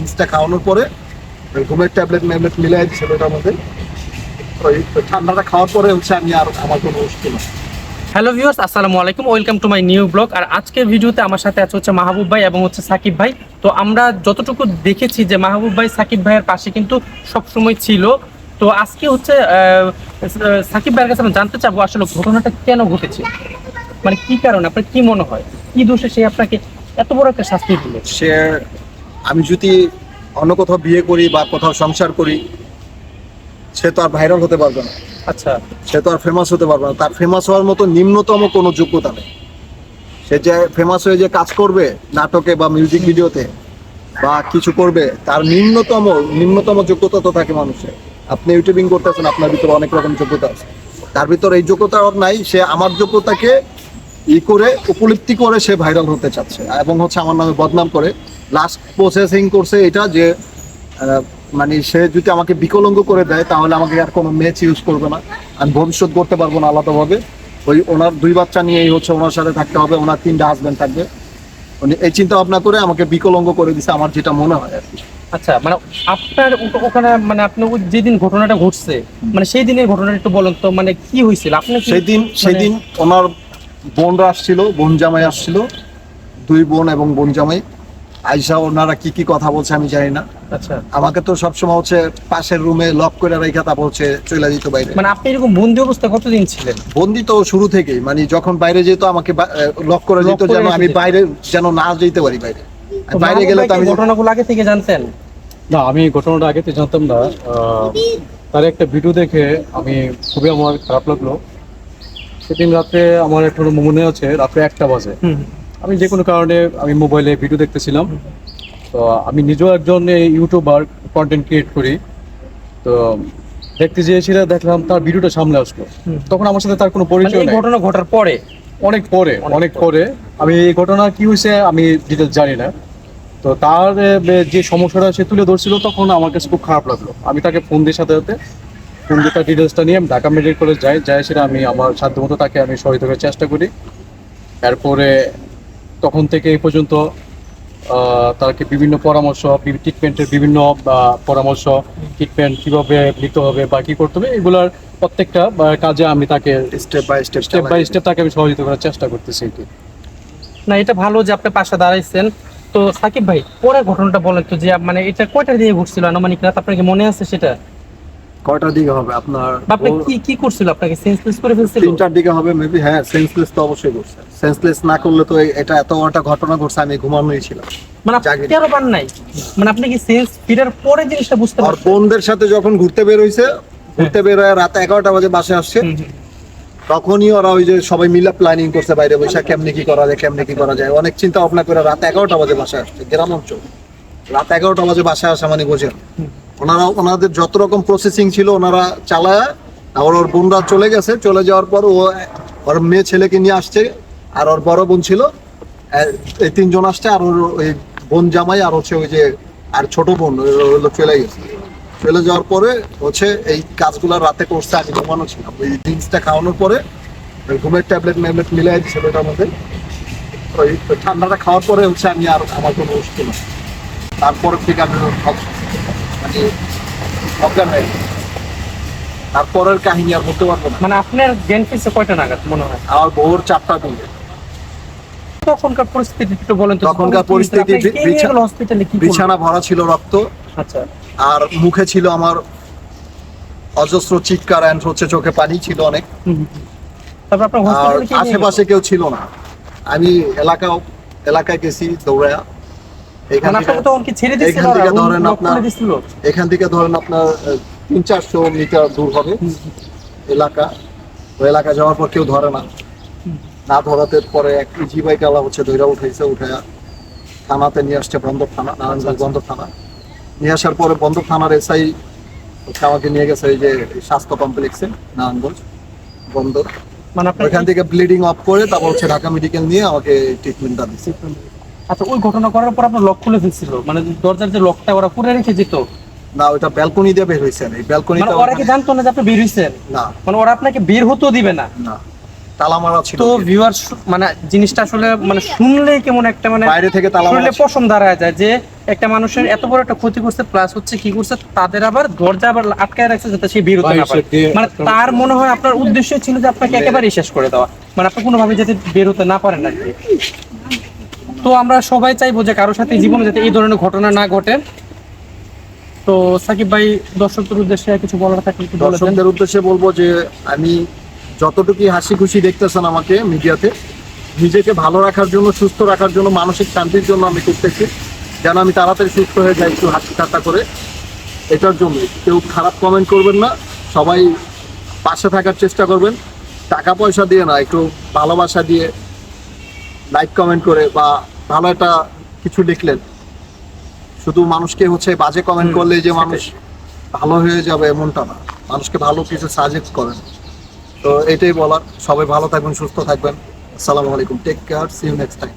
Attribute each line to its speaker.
Speaker 1: ড্রিঙ্কসটা খাওয়ানোর পরে ওই ঘুমের ট্যাবলেট ম্যাবলেট মিলাই দিছিল ওটার মধ্যে। ওই ঠান্ডাটা খাওয়ার পরে হচ্ছে আমি আর আমার কোনো ওষুধ না।
Speaker 2: হ্যালো ভিউয়ার্স আসসালামু আলাইকুম। Welcome to my new blog আর আজকের ভিডিওতে আমার সাথে আছে হচ্ছে মাহবুব ভাই এবং হচ্ছে সাকিব ভাই। তো আমরা যতটুকু দেখেছি যে মাহবুব ভাই সাকিব ভাইয়ের পাশে কিন্তু সবসময় ছিল। তো আজকে হচ্ছে আহ, সাকিব ভাইয়ের কাছে আমরা জানতে চাবো আসলে ঘটনাটা কেন ঘটেছে? মানে কি কারণে? আপনার কি মনে হয়? কি দোষে সে আপনাকে এত বড় একটা শাস্তি দিল?
Speaker 1: সে আমি যদি অন্য কোথাও বিয়ে করি বা কোথাও সংসার করি সে তো আর ভাইরাল হতে পারবে না।
Speaker 2: আচ্ছা।
Speaker 1: সে তো আর ফেমাস হতে পারবে না। তার ফেমাস হওয়ার মতো নিম্নতম কোনো যোগ্যতা নেই। সে যে ফেমাস হয়ে যে কাজ করবে নাটকে বা মিউজিক ভিডিওতে বা কিছু করবে তার নিম্নতম নিম্নতম যোগ্যতা তো থাকে মানুষের। আপনি ইউটিউবিং করতেছেন আপনার ভিতরে অনেক রকম যোগ্যতা আছে। তার ভিতরে এই যোগ্যতা নাই সে আমার যোগ্যতাকে ই করে উপলব্ধি করে সে ভাইরাল হতে চাচ্ছে। এবং হচ্ছে আমার নামে বদনাম করে। লাস্ট প্রসেসিং করছে এটা যে মানে সে যদি আমাকে বিকলঙ্গ করে দেয় তাহলে আমাকে আর কোনো ম্যাচ ইউজ করবে না। আমি ভবিষ্যৎ করতে পারব না আলাদাভাবে। ওই ওনার দুই বাচ্চা নিয়েই হচ্ছে ওনার সাথে থাকতে হবে ওনার তিনটা হাজবেন্ড থাকবে। উনি এই চিন্তা ভাবনা করে আমাকে বিকলঙ্গ করে দিছে আমার যেটা মনে হয় আর কি।
Speaker 2: আচ্ছা মানে আপনার ওখানে মানে আপনি যেদিন ঘটনাটা ঘটছে মানে সেই দিনের ঘটনাটা একটু বলেন তো মানে কি হয়েছিল? আপনি
Speaker 1: সেদিন
Speaker 2: মানে-
Speaker 1: সেদিন ওনার বোনরা আসছিল বোন জামাই আসছিল দুই বোন এবং বোন জামাই। আইসা ওনারা কি কি কথা বলছে আমি জানি না।
Speaker 2: আচ্ছা।
Speaker 1: আমাকে তো সবসময় হচ্ছে পাশের রুমে লক করে রেখে তারপর হচ্ছে চলে যেত বাইরে।
Speaker 2: মানে আপনি এরকম বন্দি অবস্থা কতদিন ছিলেন?
Speaker 1: বন্দি তো শুরু থেকেই মানে যখন বাইরে যেত আমাকে লক করে যেত যেন আমি বাইরে যেন না যেতে পারি বাইরে। বাইরে গেলে তো আমি
Speaker 2: ঘটনাগুলো আগে থেকে জানতেন?
Speaker 3: না আমি ঘটনাটা আগে থেকে জানতাম না। আহ, তার একটা ভিডিও দেখে আমি খুবই আমার খারাপ লাগল। সেদিন রাতে আমার এখন মনে আছে রাত্রে একটা বাজে। আমি যে কোনো কারণে আমি মোবাইলে ভিডিও দেখতেছিলাম। তো আমি নিজেও একজন ইউটিউবার কন্টেন্ট ক্রিয়েট করি। তো দেখতে সেটা দেখলাম তার ভিডিওটা সামনে আসলো। তখন আমার সাথে তার কোনো
Speaker 2: মানে
Speaker 3: পরিচয় নেই।
Speaker 2: ঘটনা ঘটার পরে?
Speaker 3: অনেক পরে
Speaker 2: অনেক
Speaker 3: অনেক পরে। আমি এই ঘটনা কি হয়েছে আমি ডিটেলস জানি না। তো তার যে সমস্যাটা সে তুলে ধরছিল তখন আমার কাছে খুব খারাপ লাগল। আমি তাকে ফোন দিয়ে সাথে সাথে ফোন দিয়ে ডিটেলসটা নিয়ে আমি ঢাকা মেডিকেল কলেজ যাই যাই সেটা আমি আমার সাধ্যমতো তাকে আমি সহায়তা করার চেষ্টা করি। তারপরে তখন থেকে এই পর্যন্ত আহ, তাকে বিভিন্ন পরামর্শ ট্রিটমেন্টের বিভিন্ন পরামর্শ ট্রিটমেন্ট কীভাবে নিতে হবে বা কি করতে হবে এগুলোর প্রত্যেকটা কাজে আমি তাকে
Speaker 1: step by step
Speaker 3: step by step তাকে আমি সহযোগিতা করার চেষ্টা করতেছি।
Speaker 2: না এটা ভালো যে আপনি পাশে দাঁড়াইছেন। তো সাকিব ভাই পরের ঘটনাটা বলেন তো যে মানে এটা কয়টার দিকে ঘুরছিল আনুমানিক রাত? আপনার কি মনে আছে সেটা?
Speaker 1: কয়টার দিকে হবে আপনার
Speaker 2: আপনি কি কি করছিল আপনাকে? সেন্সলেস করে ফেলছিল?
Speaker 1: তিনটার দিকে হবে মেবি হ্যাঁ সেন্সলেস তো অবশ্যই করছে। সেন্সলেস না করলে তো এটা এত একটা ঘটনা ঘটছে আমি ঘুমানোই ছিলাম।
Speaker 2: মানে। তেরো বার নাই? মানে আপনি কি সেন্স ফিরার পরে জিনিসটা বুঝতে
Speaker 1: আর বোনদের সাথে যখন ঘুরতে বের হইছে ঘুরতে বের হয়ে রাত এগারোটা বাজে বাসে আসছে। তখনই ওরা ওই যে সবাই মিলে প্ল্যানিং করছে বাইরে বৈশাখ কেমনি কি করা যায় কেমনি কি করা যায়। অনেক চিন্তা ভাবনা করে রাত এগারোটা বাজে বাসায় আসছে গ্রাম অঞ্চল। রাত এগারোটা বাজে বাসায় আসা মানে বোঝেন। ওনারা, ওনাদের যত রকম প্রসেসিং ছিল ওনারা চালায় আর ওর বোনরা চলে গেছে, চলে যাওয়ার পর ও, ওর মেয়ে ছেলেকে নিয়ে আসছে, আর ওর বড় বোন ছিল। এই তিনজন আসছে, আর ওর ওই বোন জামাই, আর হচ্ছে ওই যে, আর ছোট বোন চলে গেছে। চলে যাওয়ার পরে হচ্ছে এই কাজগুলো রাতে করছে, আমি ঘুমানো ছিলাম। ওই ড্রিঙ্কসটা খাওয়ানোর পরে ঘুমের ট্যাবলেট ম্যাবলেট মিলাই দিছিল ওটার মধ্যে। ওই ঠান্ডাটা খাওয়ার পরে হচ্ছে আমি আর আমার কোনো ওষুধ না। তারপরে থেকে আমি মানে অজ্ঞান হয়ে তারপরের কাহিনী আর বলতে পারব না।
Speaker 2: মানে আপনার জ্ঞান ফিরছে কয়টা নাগাদ মনে হয়?
Speaker 1: আমার ভোর চারটা দিকে
Speaker 2: তখনকার পরিস্থিতি একটু বলেন তো
Speaker 1: তখনকার পরিস্থিতি
Speaker 2: হসপিটালে কি
Speaker 1: বিছানা ভরা ছিল রক্ত।
Speaker 2: আচ্ছা।
Speaker 1: আর মুখে ছিল আমার অজস্র চিৎকার অ্যান্ড হচ্ছে চোখে পানি ছিল অনেক।
Speaker 2: তারপর আপনার
Speaker 1: আশেপাশে কেউ ছিল না। আমি এলাকা এলাকায় গেছি দৌড়ায়া? এখান থেকে? ধরেন আপনার- তিন চারশো মিটার দূর হবে এলাকা। ওই এলাকা যাওয়ার পর কেউ ধরে না। না ধরাতে পরে এক জি বাইক আলা হচ্ছে ধৈরা উঠাইছে উঠাইয়া থানাতে নিয়ে আসছে বন্দর থানা নারায়ণগঞ্জ বন্দর থানা। নিয়ে আসার পরে বন্দর থানার এসআই হচ্ছে আমাকে নিয়ে গেছে এই যে স্বাস্থ্য কমপ্লেক্সে নারায়ণগঞ্জ বন্দর।
Speaker 2: মানে আপনার
Speaker 1: ওইখান থেকে ব্লিডিং অফ করে তারপর হচ্ছে ঢাকা মেডিকেল নিয়ে আমাকে ট্রিটমেন্টটা দিচ্ছে
Speaker 2: আচ্ছা ওই ঘটনা করার পর আপনার লক খুলে ফেলছিল? মানে দরজার যে লকটা ওরা করে রেখে যেত
Speaker 1: না ওইটা ব্যালকনি দিয়ে বের হয়েছে এই
Speaker 2: মানে
Speaker 1: ব্যালকনিটা
Speaker 2: ওরা কি জানতো না যে আপনি বের হইছেন?
Speaker 1: না।
Speaker 2: মানে ওরা আপনাকে বের হতেও দিবে না।
Speaker 1: না তালা মারা ছিল
Speaker 2: তো ভিউয়ার মানে জিনিসটা আসলে মানে শুনলে কেমন একটা মানে
Speaker 1: বাইরে থেকে তালা মারা
Speaker 2: শুনলে পশম দাঁড়ায় যায় যে একটা মানুষের এত বড় একটা ক্ষতি করছে প্লাস হচ্ছে কি করছে তাদের আবার দরজা আবার আটকায় রাখছে যাতে সে বেরোতে না পারে। মানে তার মনে হয় আপনার উদ্দেশ্য ছিল যে আপনাকে একেবারেই শেষ করে দেওয়া। মানে আপনি কোনোভাবে যাতে বেরোতে না পারেন আর কি। তো আমরা সবাই চাইব যে কারোর সাথে জীবনে যাতে এই ধরনের ঘটনা না ঘটে। তো সাকিব ভাই, দর্শকদের উদ্দেশ্যে কিছু বলার থাকলে
Speaker 1: দর্শকদের উদ্দেশ্যে বলব যে আমি যতটুকু হাসি খুশি দেখতেছেন আমাকে মিডিয়াতে, নিজেকে ভালো রাখার জন্য, সুস্থ রাখার জন্য, মানসিক শান্তির জন্য আমি করতেছি। যেন আমি তাড়াতাড়ি সুস্থ হয়ে যাই, একটু হাসি ঠাট্টা করে। এটার জন্য কেউ খারাপ কমেন্ট করবেন না। সবাই পাশে থাকার চেষ্টা করবেন। টাকা পয়সা দিয়ে না, একটু ভালোবাসা দিয়ে লাইক কমেন্ট করে বা ভালো একটা কিছু লিখলেন। শুধু মানুষকে হচ্ছে বাজে কমেন্ট করলে যে মানুষ ভালো হয়ে যাবে এমনটা না। মানুষকে ভালো কিছু সাজেস্ট করেন। তো এটাই বলার। সবাই ভালো থাকবেন সুস্থ থাকবেন। আসসালামু আলাইকুম। Take care see you next time